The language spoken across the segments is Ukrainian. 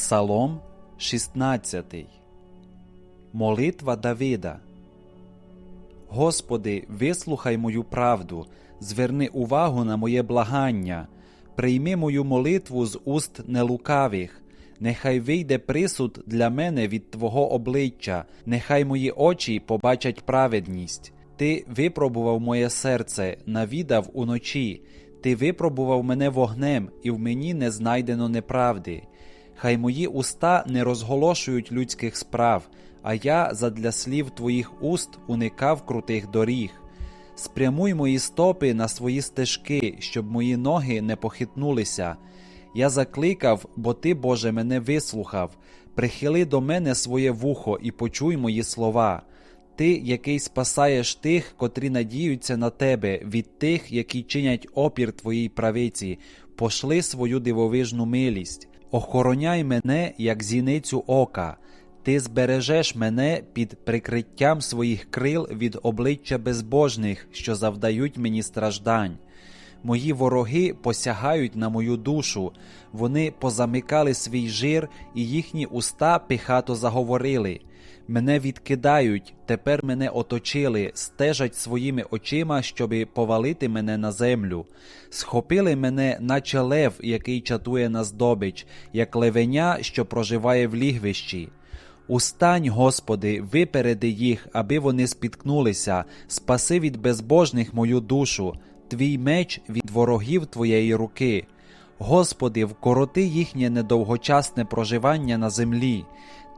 Псалом 16. Молитва Давида. Господи, вислухай мою правду, зверни увагу на моє благання, прийми мою молитву з уст нелукавих, нехай вийде присуд для мене від Твого обличчя, нехай мої очі побачать праведність. Ти випробував моє серце, навідав уночі, ти випробував мене вогнем, і в мені не знайдено неправди. Хай мої уста не розголошують людських справ, а я задля слів твоїх уст уникав крутих доріг. Спрямуй мої стопи на свої стежки, щоб мої ноги не похитнулися. Я закликав, бо ти, Боже, мене вислухав. Прихили до мене своє вухо і почуй мої слова. Ти, який спасаєш тих, котрі надіються на тебе, від тих, які чинять опір твоїй правиці, пошли свою дивовижну милість. Охороняй мене, як зіницю ока, ти збережеш мене під прикриттям своїх крил від обличчя безбожних, що завдають мені страждань. Мої вороги посягають на мою душу, вони позамикали свій жир, і їхні уста пихато заговорили. Мене відкидають, тепер мене оточили, стежать своїми очима, щоби повалити мене на землю. Схопили мене, наче лев, який чатує на здобич, як левеня, що проживає в лігвищі. Устань, Господи, випереди їх, аби вони спіткнулися, спаси від безбожних мою душу, твій меч від ворогів твоєї руки. Господи, вкороти їхнє недовгочасне проживання на землі.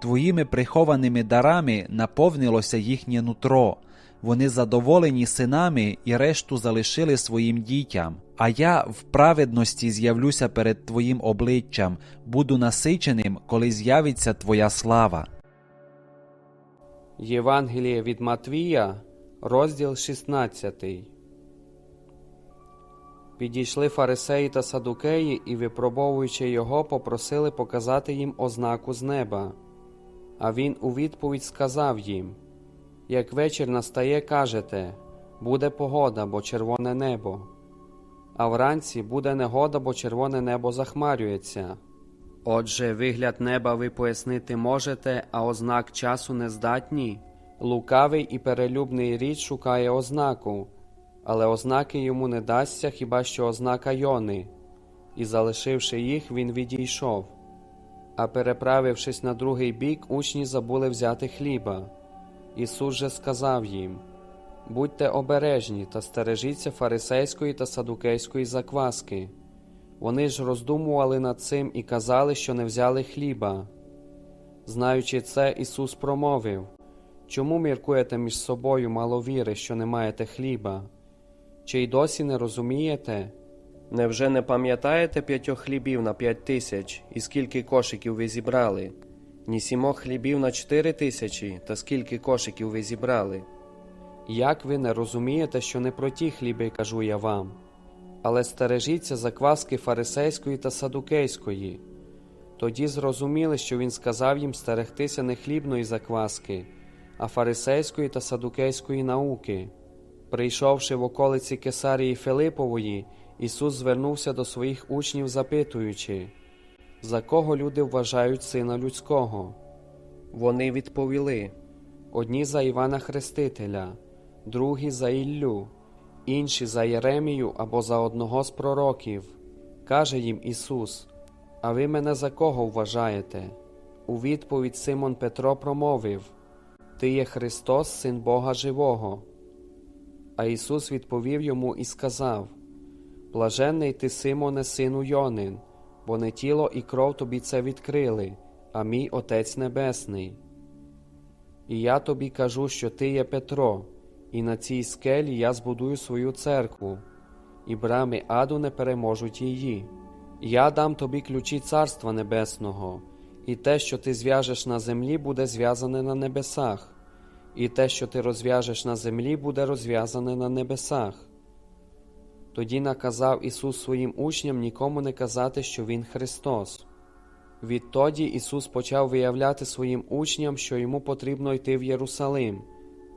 Твоїми прихованими дарами наповнилося їхнє нутро. Вони задоволені синами і решту залишили своїм дітям. А я в праведності з'явлюся перед Твоїм обличчям, буду насиченим, коли з'явиться Твоя слава. Євангеліє від Матвія, розділ 16. Підійшли фарисеї та садукеї і, випробовуючи його, попросили показати їм ознаку з неба. А він у відповідь сказав їм: Як вечір настає, кажете, буде погода, бо червоне небо, а вранці буде негода, бо червоне небо захмарюється. Отже, вигляд неба ви пояснити можете, а ознак часу не здатні. Лукавий і перелюбний рід шукає ознаку, але ознаки йому не дасться хіба що ознака Йони, і, залишивши їх, він відійшов. А переправившись на другий бік, учні забули взяти хліба. Ісус же сказав їм: Будьте обережні та стережіться фарисейської та садукейської закваски. Вони ж роздумували над цим і казали, що не взяли хліба. Знаючи це, Ісус промовив Чому міркуєте між собою мало віри, що не маєте хліба? Чи й досі не розумієте? Невже не пам'ятаєте п'ятьох хлібів на п'ять тисяч, і скільки кошиків ви зібрали? Ні сімох хлібів на чотири тисячі, та скільки кошиків ви зібрали? Як ви не розумієте, що не про ті хліби кажу я вам? Але стережіться закваски фарисейської та садукейської. Тоді зрозуміли, що він сказав їм стерегтися не хлібної закваски, а фарисейської та садукейської науки. Прийшовши в околиці Кесарії Филипової, Ісус звернувся до своїх учнів, запитуючи, за кого люди вважають Сина Людського. Вони відповіли одні за Івана Хрестителя, другі за Іллю, інші за Єремію або за одного з пророків. Каже їм Ісус: А ви мене за кого вважаєте? У відповідь Симон Петро промовив: Ти є Христос, Син Бога Живого. А Ісус відповів йому і сказав: Блаженний ти, Симоне, сину Йонин, бо не тіло і кров тобі це відкрили, а мій Отець Небесний. І я тобі кажу, що ти є Петро, і на цій скелі я збудую свою церкву, і брами аду не переможуть її. Я дам тобі ключі Царства Небесного, і те, що ти зв'яжеш на землі, буде зв'язане на небесах, і те, що ти розв'яжеш на землі, буде розв'язане на небесах. Тоді наказав Ісус своїм учням нікому не казати, що Він Христос. Відтоді Ісус почав виявляти своїм учням, що йому потрібно йти в Єрусалим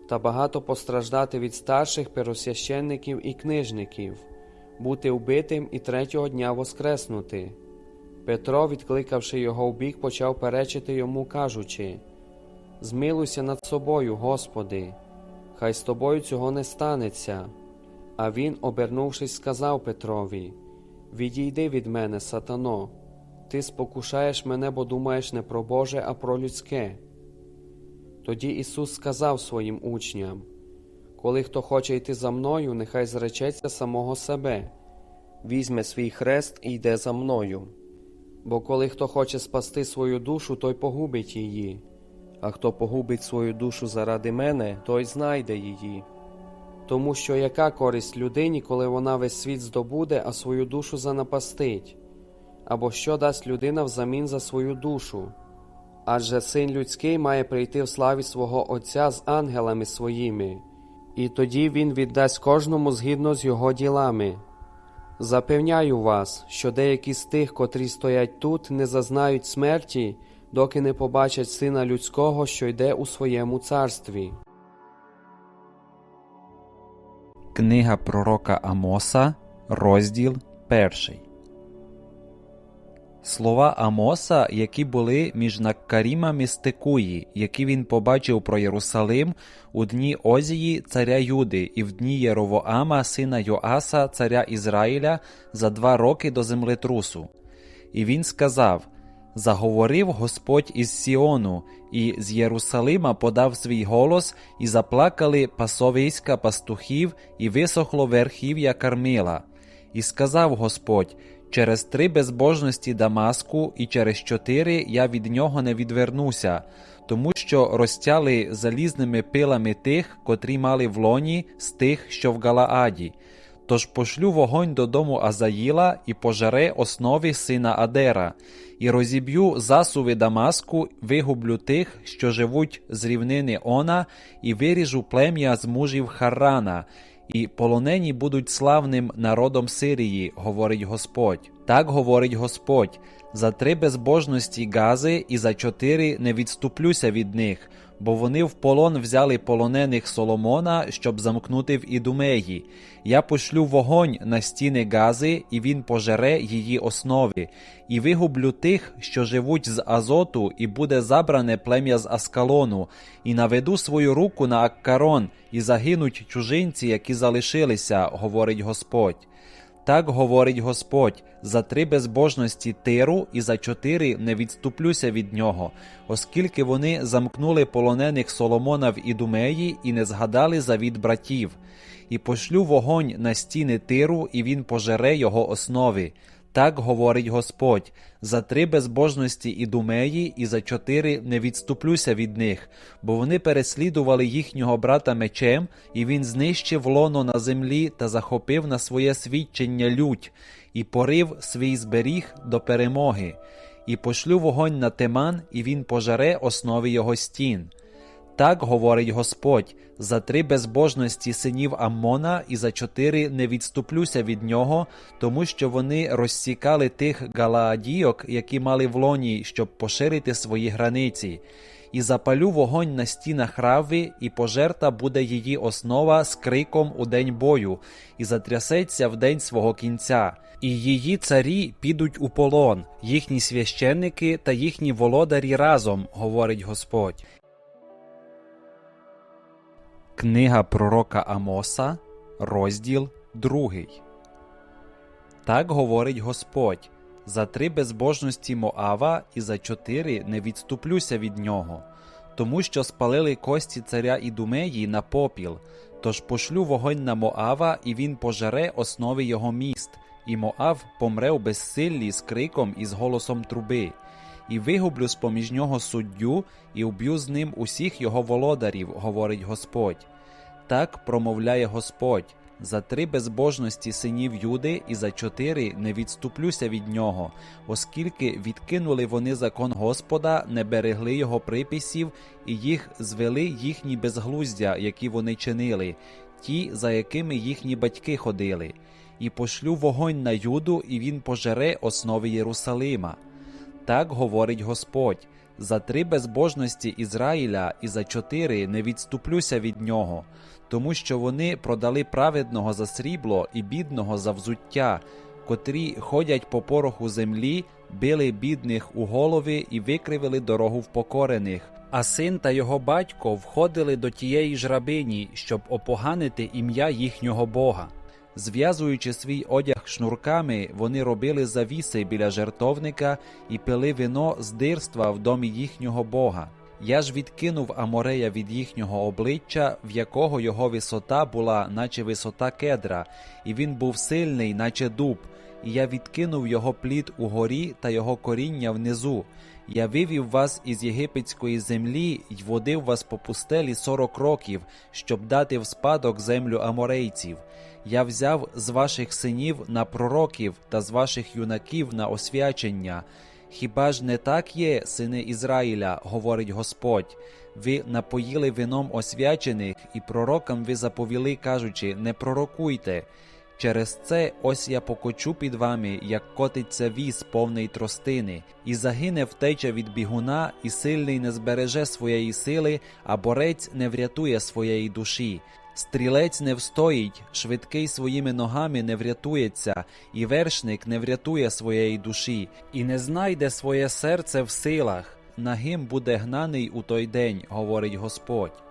та багато постраждати від старших первосвященників і книжників, бути вбитим і третього дня воскреснути. Петро, відкликавши його вбік, почав перечити йому, кажучи: Змилуйся над собою, Господи, хай з тобою цього не станеться. А він, обернувшись, сказав Петрові: Відійди від мене, сатано, ти спокушаєш мене, бо думаєш не про Боже, а про людське. Тоді Ісус сказав своїм учням: Коли хто хоче йти за мною, нехай зречеться самого себе, візьме свій хрест і йде за мною. Бо коли хто хоче спасти свою душу, той погубить її, а хто погубить свою душу заради мене, той знайде її. Тому що яка користь людині, коли вона весь світ здобуде, а свою душу занапастить? Або що дасть людина взамін за свою душу? Адже син людський має прийти в славі свого Отця з ангелами своїми, і тоді він віддасть кожному згідно з його ділами. Запевняю вас, що деякі з тих, котрі стоять тут, не зазнають смерті, доки не побачать сина людського, що йде у своєму царстві. Книга пророка Амоса, розділ перший. Слова Амоса, які були між Наккарімами Стекуї, які він побачив про Єрусалим у дні Озії, царя Юди, і в дні Єровоама, сина Йоаса, царя Ізраїля, за два роки до землетрусу. І він сказав: Заговорив Господь із Сіону, і з Єрусалима подав свій голос, і заплакали пасовиська пастухів, і висохло верхів'я Кармила. І сказав Господь: через три безбожності Дамаску, і через чотири я від нього не відвернуся, тому що розтяли залізними пилами тих, котрі мали в лоні, з тих, що в Галааді. Тож пошлю вогонь додому Азаїла і пожаре основи сина Адера, і розіб'ю засуви Дамаску, вигублю тих, що живуть з рівнини Она, і виріжу плем'я з мужів Харрана, і полонені будуть славним народом Сирії, говорить Господь. Так говорить Господь. За три безбожності Гази і за чотири не відступлюся від них, бо вони в полон взяли полонених Соломона, щоб замкнути в Ідумеї. Я пошлю вогонь на стіни Гази, і він пожере її основи, і вигублю тих, що живуть з Азоту, і буде забране плем'я з Аскалону, і наведу свою руку на Аккарон, і загинуть чужинці, які залишилися, говорить Господь. Так говорить Господь, за три безбожності тиру і за чотири не відступлюся від нього, оскільки вони замкнули полонених Соломона в Ідумеї і не згадали завіт братів, і пошлю вогонь на стіни тиру, і він пожере його основи. Так говорить Господь: за три безбожності Ідумеї і за чотири не відступлюся від них, бо вони переслідували їхнього брата мечем, і він знищив лоно на землі та захопив на своє свідчення лють, і порив свій зберіг до перемоги, і пошлю вогонь на теман, і він пожаре основи його стін. Так говорить Господь: за три безбожності синів Аммона і за чотири не відступлюся від нього, тому що вони розсікали тих галаадійок, які мали в лоні, щоб поширити свої границі. І запалю вогонь на стінах рави, і пожерта буде її основа з криком у день бою, і затрясеться в день свого кінця. І її царі підуть у полон, їхні священники та їхні володарі разом, говорить Господь. Книга пророка Амоса, розділ 2. Так говорить Господь: за три безбожності Моава і за чотири не відступлюся від нього, тому що спалили кості царя Ідумеї на попіл. Тож пошлю вогонь на Моава, і він пожере основи його міст, і Моав помре в безсиллі з криком і з голосом труби. І вигублю з поміж нього суддю, і вб'ю з ним усіх його володарів, говорить Господь. Так промовляє Господь. За три безбожності синів Юди і за чотири не відступлюся від нього, оскільки відкинули вони закон Господа, не берегли його приписів, і їх звели їхні безглуздя, які вони чинили, ті, за якими їхні батьки ходили, і пошлю вогонь на Юду, і він пожере основи Єрусалима. Так говорить Господь. За три безбожності Ізраїля і за чотири не відступлюся від нього, тому що вони продали праведного за срібло і бідного за взуття, котрі ходять по пороху землі били бідних у голови і викривили дорогу впокорених. А син та його батько входили до тієї ж рабині, щоб опоганити ім'я їхнього Бога. Зв'язуючи свій одяг шнурками, вони робили завіси біля жертовника і пили вино з дирства в домі їхнього Бога. Я ж відкинув Аморея від їхнього обличчя, в якого його висота була, наче висота кедра, і він був сильний, наче дуб, і я відкинув його плід угорі та його коріння внизу. Я вивів вас із єгипетської землі й водив вас по пустелі сорок років, щоб дати в спадок землю аморейців. Я взяв з ваших синів на пророків та з ваших юнаків на освячення. Хіба ж не так є, сини Ізраїля, говорить Господь? Ви напоїли вином освячених, і пророкам ви заповіли, кажучи, не пророкуйте. Через це ось я покочу під вами, як котиться віз повний тростини, і загине втеча від бігуна, і сильний не збереже своєї сили, а борець не врятує своєї душі. Стрілець не встоїть, швидкий своїми ногами не врятується, і вершник не врятує своєї душі, і не знайде своє серце в силах. Нагим буде гнаний у той день, говорить Господь.